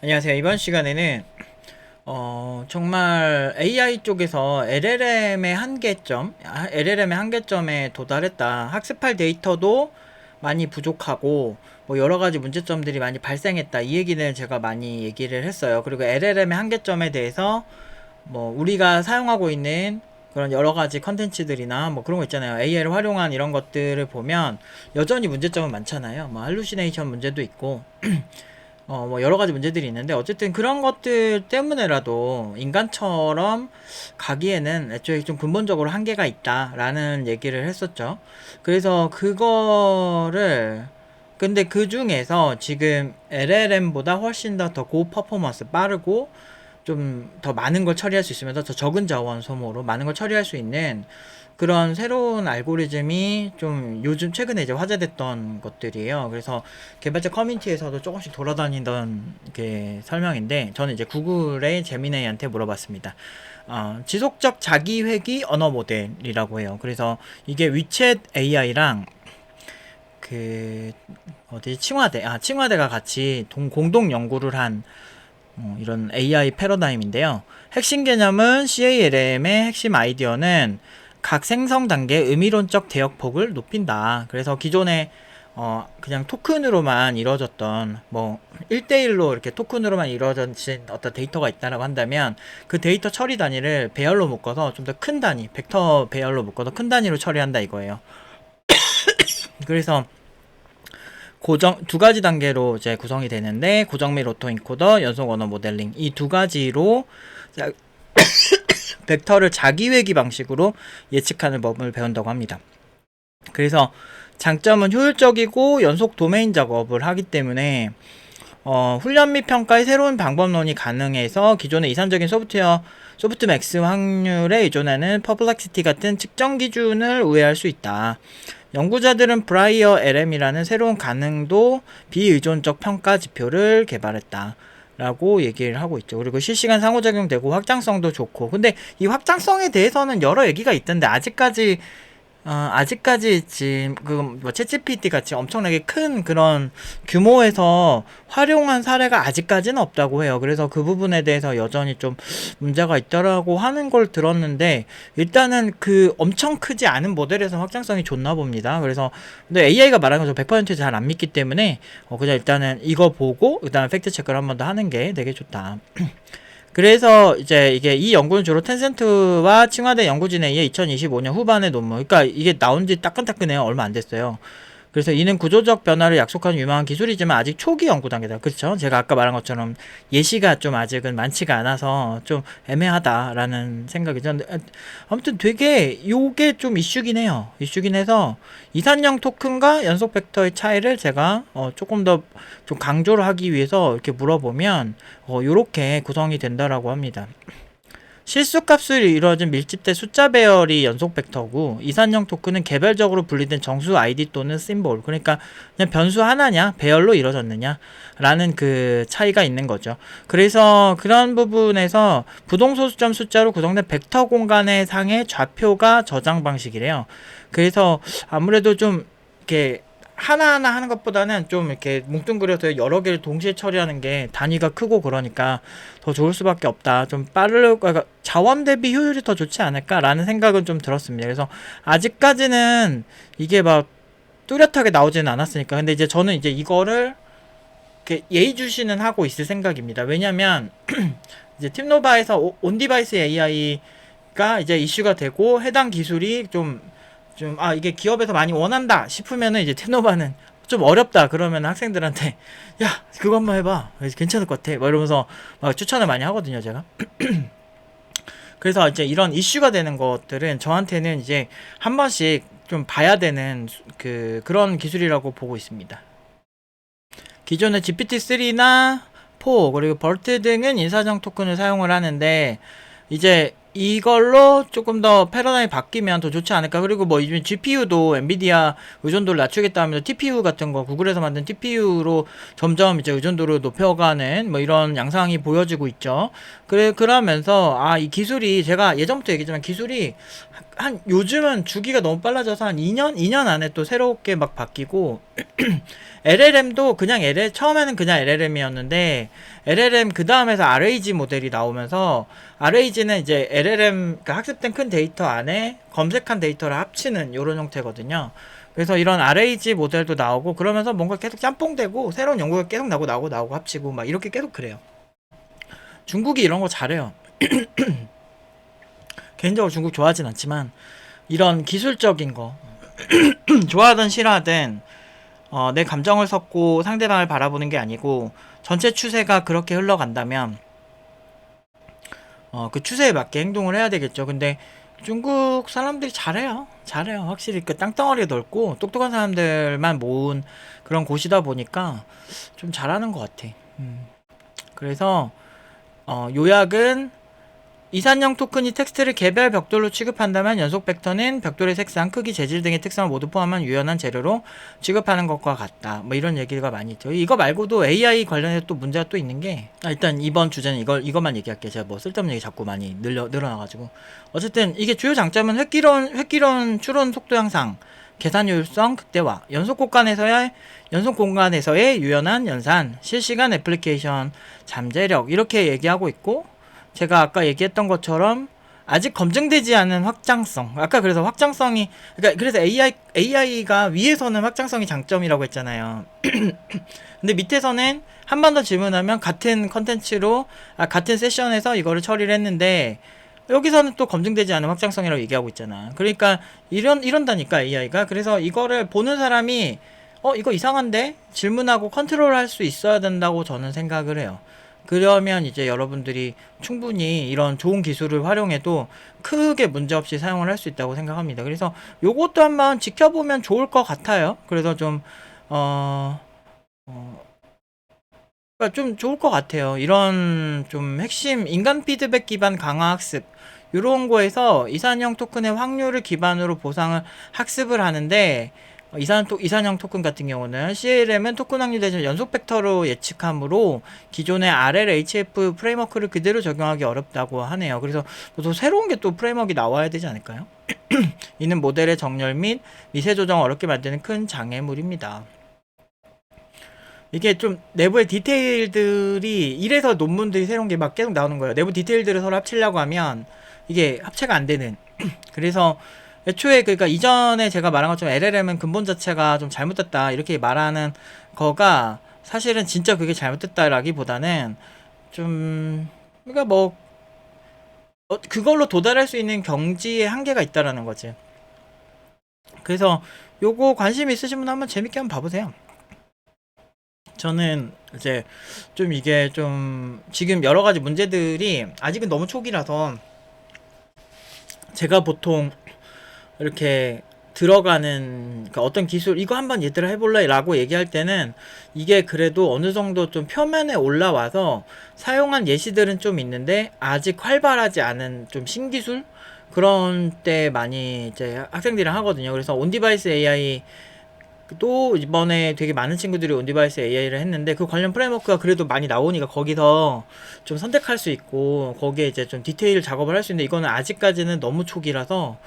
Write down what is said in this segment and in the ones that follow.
안녕하세요. 이번 시간에는 어, 정말 AI 쪽에서 LLM의 한계점, 아, LLM의 한계점에 도달했다. 학습할 데이터도 많이 부족하고 뭐 여러 가지 문제점들이 많이 발생했다. 이 얘기는 제가 많이 얘기를 했어요. 그리고 LLM의 한계점에 대해서 뭐 우리가 사용하고 있는 그런 여러 가지 컨텐츠들이나 뭐 그런 거 있잖아요. AI를 활용한 이런 것들을 보면 여전히 문제점은 많잖아요. 뭐 할루시네이션 문제도 있고 어, 뭐 여러 가지 문제들이 있는데 어쨌든 그런 것들 때문에라도 인간처럼 가기에는 애초에 좀 근본적으로 한계가 있다라는 얘기를 했었죠. 그래서 그거를 근데 그 중에서 지금 LLM보다 훨씬 더 더 고 퍼포먼스 빠르고 좀 더 많은 걸 처리할 수 있으면서 더 적은 자원 소모로 많은 걸 처리할 수 있는 그런 새로운 알고리즘이 좀 요즘 최근에 이제 화제됐던 것들이에요. 그래서 개발자 커뮤니티에서도 조금씩 돌아다니던 게 설명인데 저는 이제 구글의 제미나이한테 물어봤습니다. 어, 지속적 자기회귀 언어 모델이라고 해요. 그래서 이게 위챗 AI랑 그 어디 칭화대 아 칭화대가 같이 동, 공동 연구를 한 어, 이런 AI 패러다임인데요. 핵심 개념은 CALM의 핵심 아이디어는 각 생성 단계 의미론적 대역폭을 높인다. 그래서 기존에 어 그냥 토큰으로만 이루어졌던 뭐 1대1로 이렇게 토큰으로만 이루어진 어떤 데이터가 있다라고 한다면 그 데이터 처리 단위를 배열로 묶어서 좀 더 큰 단위, 벡터 배열로 묶어서 큰 단위로 처리한다 이거예요. 그래서 고정 두 가지 단계로 이제 구성이 되는데 고정 및 오토 인코더, 연속 언어 모델링 이 두 가지로 자- 벡터를 자기회귀 방식으로 예측하는 법을 배운다고 합니다. 그래서 장점은 효율적이고 연속 도메인 작업을 하기 때문에 어, 훈련 및 평가의 새로운 방법론이 가능해서 기존의 이산적인 소프트웨어 소프트 맥스 확률에 의존하는 퍼플렉시티 같은 측정 기준을 우회할 수 있다. 연구자들은 브라이어 LM이라는 새로운 가능도 비의존적 평가 지표를 개발했다. 라고 얘기를 하고 있죠. 그리고 실시간 상호작용되고 확장성도 좋고. 근데 이 확장성에 대해서는 여러 얘기가 있던데 아직까지 어, 아직까지 지금 그뭐 챗GPT 같이 엄청나게 큰 그런 규모에서 활용한 사례가 아직까지는 없다고 해요. 그래서 그 부분에 대해서 여전히 좀 문제가 있다라고 하는 걸 들었는데 일단은 그 엄청 크지 않은 모델에서 확장성이 좋나 봅니다. 그래서 근데 AI가 말하는 거 100%잘 안 믿기 때문에 어, 그냥 일단은 이거 보고 일단 팩트 체크를 한 번 더 하는 게 되게 좋다. 그래서 이제 이게 이 연구는 주로 텐센트와 칭화대 연구진에 의해 2025년 후반에 논문. 그러니까 이게 나온 지 따끈따끈해요. 얼마 안 됐어요. 그래서 이는 구조적 변화를 약속하는 유망한 기술이지만 아직 초기 연구 단계다. 그렇죠? 제가 아까 말한 것처럼 예시가 좀 아직은 많지가 않아서 좀 애매하다라는 생각이죠. 근데 아무튼 되게 요게 좀 이슈긴 해요. 이슈긴 해서 이산형 토큰과 연속 벡터의 차이를 제가 어 조금 더 좀 강조를 하기 위해서 이렇게 물어보면 어 요렇게 구성이 된다라고 합니다. 실수값으로 이루어진 밀집된 숫자 배열이 연속 벡터고 이산형 토큰은 개별적으로 분리된 정수 아이디 또는 심볼 그러니까 그냥 변수 하나냐 배열로 이루어졌느냐 라는 그 차이가 있는 거죠. 그래서 그런 부분에서 부동소수점 숫자로 구성된 벡터 공간의 상의 좌표가 저장 방식이래요. 그래서 아무래도 좀 이렇게 하나하나 하는 것보다는 좀 이렇게 뭉뚱그려서 여러 개를 동시에 처리하는 게 단위가 크고 그러니까 더 좋을 수밖에 없다. 좀 빠르고 그러니까 자원 대비 효율이 더 좋지 않을까라는 생각은 좀 들었습니다. 그래서 아직까지는 이게 막 뚜렷하게 나오지는 않았으니까. 근데 이제 저는 이제 이거를 예의주시는 하고 있을 생각입니다. 왜냐면 이제 팀노바에서 온디바이스 AI가 이제 이슈가 되고 해당 기술이 좀 좀 아 이게 기업에서 많이 원한다 싶으면은 이제 테노바는 좀 어렵다 그러면 학생들한테 야 그거 한번 해봐. 괜찮을 것 같아. 막 이러면서 막 추천을 많이 하거든요 제가. 그래서 이제 이런 이슈가 되는 것들은 저한테는 이제 한 번씩 좀 봐야 되는 수- 그 그런 기술이라고 보고 있습니다. 기존의 GPT-3나 4 그리고 벌트 등은 인사정 토큰을 사용을 하는데 이제 이걸로 조금 더 패러다임이 바뀌면 더 좋지 않을까. 그리고 뭐 요즘 GPU도 엔비디아 의존도를 낮추겠다 하면서 TPU 같은 거 구글에서 만든 TPU로 점점 이제 의존도를 높여가는 뭐 이런 양상이 보여지고 있죠. 그래 그러면서 아 이 기술이 제가 예전부터 얘기했지만 기술이 한 요즘은 주기가 너무 빨라져서 한 2년 2년 안에 또 새롭게 막 바뀌고 LLM도 그냥 LL 처음에는 그냥 LLM이었는데 LLM 그 다음에서 RAG 모델이 나오면서 RAG는 이제 LLM 그러니까 학습된 큰 데이터 안에 검색한 데이터를 합치는 이런 형태거든요. 그래서 이런 RAG 모델도 나오고 그러면서 뭔가 계속 짬뽕되고 새로운 연구가 계속 나고 나오고 나오고 합치고 막 이렇게 계속 그래요. 중국이 이런 거 잘해요. 개인적으로 중국 좋아하진 않지만 이런 기술적인 거 좋아하든 싫어하든 어, 내 감정을 섞고 상대방을 바라보는 게 아니고 전체 추세가 그렇게 흘러간다면 어, 그 추세에 맞게 행동을 해야 되겠죠. 근데 중국 사람들이 잘해요. 잘해요. 확실히 그 땅덩어리가 넓고 똑똑한 사람들만 모은 그런 곳이다 보니까 좀 잘하는 것 같아. 음. 그래서 어, 요약은 이산형 토큰이 텍스트를 개별 벽돌로 취급한다면 연속 벡터는 벽돌의 색상, 크기, 재질 등의 특성을 모두 포함한 유연한 재료로 취급하는 것과 같다. 뭐 이런 얘기가 많이 있죠. 이거 말고도 AI 관련해서 또 문제가 또 있는 게 아, 일단 이번 주제는 이걸 이것만 얘기할게요. 제가 뭐 쓸데없는 얘기 자꾸 많이 늘려 늘어나가지고 어쨌든 이게 주요 장점은 획기론 획기론 추론 속도 향상, 계산 효율성 극대화, 연속 공간에서의 연속 공간에서의 유연한 연산, 실시간 애플리케이션, 잠재력 이렇게 얘기하고 있고 제가 아까 얘기했던 것처럼 아직 검증되지 않은 확장성. 아까 그래서 확장성이 그러니까 그래서 AI AI가 위에서는 확장성이 장점이라고 했잖아요. 근데 밑에서는 한 번 더 질문하면 같은 컨텐츠로 아, 같은 세션에서 이거를 처리를 했는데 여기서는 또 검증되지 않은 확장성이라고 얘기하고 있잖아. 그러니까 이런 이런다니까 AI가 그래서 이거를 보는 사람이 어 이거 이상한데 질문하고 컨트롤할 수 있어야 된다고 저는 생각을 해요. 그러면 이제 여러분들이 충분히 이런 좋은 기술을 활용해도 크게 문제없이 사용을 할 수 있다고 생각합니다. 그래서 요것도 한번 지켜보면 좋을 것 같아요. 그래서 좀, 어, 어, 그러니까 좀 좋을 것 같아요. 이런 좀 핵심 인간 피드백 기반 강화 학습. 요런 거에서 이산형 토큰의 확률을 기반으로 보상을 학습을 하는데 어, 이산 토, 이산형 토큰 같은 경우는 CLM은 토큰 확률 대신 연속 벡터로 예측하므로 기존의 RLHF 프레임워크를 그대로 적용하기 어렵다고 하네요. 그래서 또 새로운 게 또 프레임워크가 나와야 되지 않을까요? 이는 모델의 정렬 및 미세 조정 어렵게 만드는 큰 장애물입니다. 이게 좀 내부의 디테일들이 이래서 논문들이 새로운 게 막 계속 나오는 거예요. 내부 디테일들을 서로 합치려고 하면 이게 합체가 안 되는. 그래서 애초에 그러니까 이전에 제가 말한 것처럼 LLM은 근본 자체가 좀 잘못됐다 이렇게 말하는 거가 사실은 진짜 그게 잘못됐다라기보다는 좀 그러니까 뭐 어, 그걸로 도달할 수 있는 경지의 한계가 있다라는 거지. 그래서 요거 관심 있으신 분 한번 재밌게 한번 봐보세요. 저는 이제 좀 이게 좀 지금 여러 가지 문제들이 아직은 너무 초기라서 제가 보통 이렇게 들어가는 그러니까 어떤 기술 이거 한번 얘들아 해볼래? 라고 얘기할 때는 이게 그래도 어느 정도 좀 표면에 올라와서 사용한 예시들은 좀 있는데 아직 활발하지 않은 좀 신기술? 그런 때 많이 이제 학생들이랑 하거든요. 그래서 온디바이스 AI 또 이번에 되게 많은 친구들이 온디바이스 AI를 했는데 그 관련 프레임워크가 그래도 많이 나오니까 거기서 좀 선택할 수 있고 거기에 이제 좀 디테일 작업을 할 수 있는데 이거는 아직까지는 너무 초기라서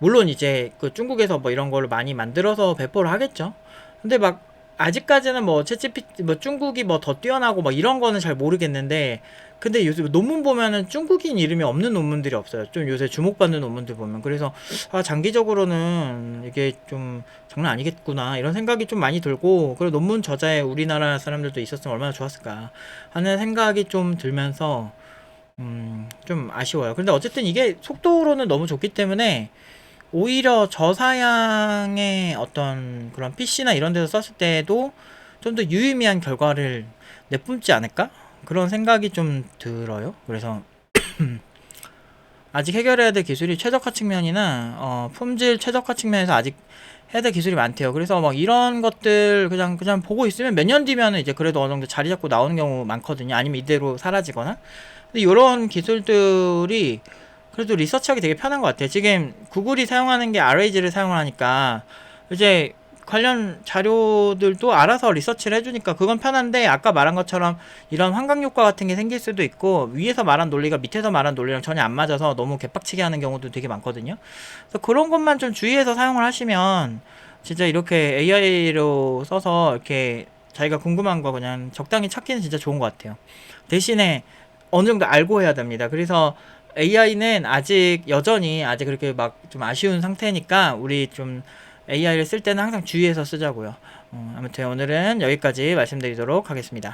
물론 이제 그 중국에서 뭐 이런 거를 많이 만들어서 배포를 하겠죠. 근데 막 아직까지는 뭐 채찌피 뭐 중국이 뭐 더 뛰어나고 뭐 이런 거는 잘 모르겠는데 근데 요새 논문 보면은 중국인 이름이 없는 논문들이 없어요. 좀 요새 주목받는 논문들 보면 그래서 아 장기적으로는 이게 좀 장난 아니겠구나 이런 생각이 좀 많이 들고 그리고 논문 저자에 우리나라 사람들도 있었으면 얼마나 좋았을까 하는 생각이 좀 들면서 음 좀 아쉬워요. 근데 어쨌든 이게 속도로는 너무 좋기 때문에 오히려 저사양의 어떤 그런 PC나 이런 데서 썼을 때도 좀 더 유의미한 결과를 내뿜지 않을까? 그런 생각이 좀 들어요. 그래서 아직 해결해야 될 기술이 최적화 측면이나 어, 품질 최적화 측면에서 아직 해야 될 기술이 많대요. 그래서 막 이런 것들 그냥 그냥 보고 있으면 몇 년 뒤면 이제 그래도 어느 정도 자리 잡고 나오는 경우 많거든요. 아니면 이대로 사라지거나. 근데 이런 기술들이 그래도 리서치하기 되게 편한 것 같아요. 지금 구글이 사용하는 게 RAG를 사용하니까 이제 관련 자료들도 알아서 리서치를 해주니까 그건 편한데 아까 말한 것처럼 이런 환강 효과 같은 게 생길 수도 있고 위에서 말한 논리가 밑에서 말한 논리랑 전혀 안 맞아서 너무 개빡치게 하는 경우도 되게 많거든요. 그래서 그런 것만 좀 주의해서 사용을 하시면 진짜 이렇게 AI로 써서 이렇게 자기가 궁금한 거 그냥 적당히 찾기는 진짜 좋은 것 같아요. 대신에 어느 정도 알고 해야 됩니다. 그래서 AI는 아직 여전히 아직 그렇게 막 좀 아쉬운 상태니까 우리 좀 AI를 쓸 때는 항상 주의해서 쓰자고요. 어, 아무튼 오늘은 여기까지 말씀드리도록 하겠습니다.